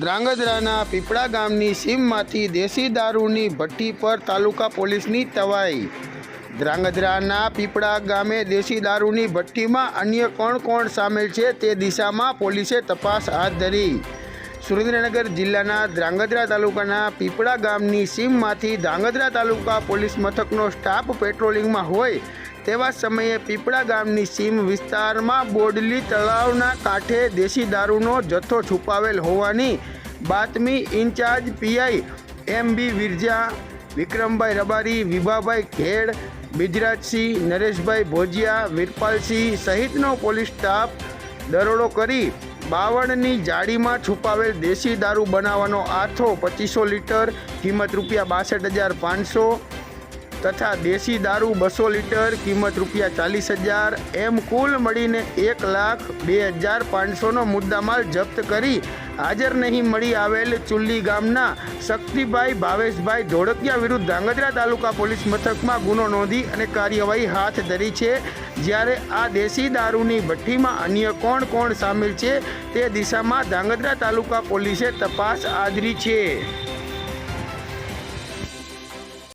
ધ્રાંગધ્રાના પીપળા ગામની સીમમાંથી દેશી દારૂની ભઠ્ઠી પર તાલુકા પોલીસની તવાઈ. ધ્રાંગધ્રાના પીપળા ગામે દેશી દારૂની ભઠ્ઠીમાં અન્ય કોણ કોણ સામેલ છે તે દિશામાં પોલીસે તપાસ હાથ ધરી. સુરેન્દ્રનગર જિલ્લાના ધ્રાંગધ્રા તાલુકાના પીપળા ગામની સીમમાંથી ધ્રાંગધ્રા તાલુકા પોલીસ મથકનો સ્ટાફ પેટ્રોલિંગમાં હોય તેવા સમયે પીપળા ગામની સીમ વિસ્તારમાં બોડલી તળાવના કાંઠે દેશી દારૂનો જથ્થો છુપાવેલ હોવાની બાતમી incharge PI M B Virja, Vikrambhai Rabari, Vibhabhai Khed Bijrajsinh, Nareshbhai ભોજિયા, વીરપાલસિંહ સહિતનો પોલીસ સ્ટાફ દરોડો કરી બાવળની જાળીમાં છુપાવેલ દેશી દારૂ બનાવવાનો આથો પચીસો લીટર, કિંમત રૂપિયા બાસઠ હજાર પાંચસો તથા દેશી દારૂ બસો લીટર, કિંમત રૂપિયા ચાલીસ હજાર. એમ કુલ મળીને એક લાખ બે હજાર પાંચસોનો મુદ્દામાલ જપ્ત કરી હાજર નહીં મળી આવેલ ચુલ્લી ગામના શક્તિભાઈ ભાવેશભાઈ ધોળકિયા વિરુદ્ધ ધ્રાંગધ્રા તાલુકા પોલીસ મથકમાં ગુનો નોંધી અને કાર્યવાહી હાથ ધરી છે. જ્યારે આ દેશી દારૂની ભઠ્ઠીમાં અન્ય કોણ કોણ સામેલ છે તે દિશામાં ધ્રાંગધ્રા તાલુકા પોલીસે તપાસ આદરી છે.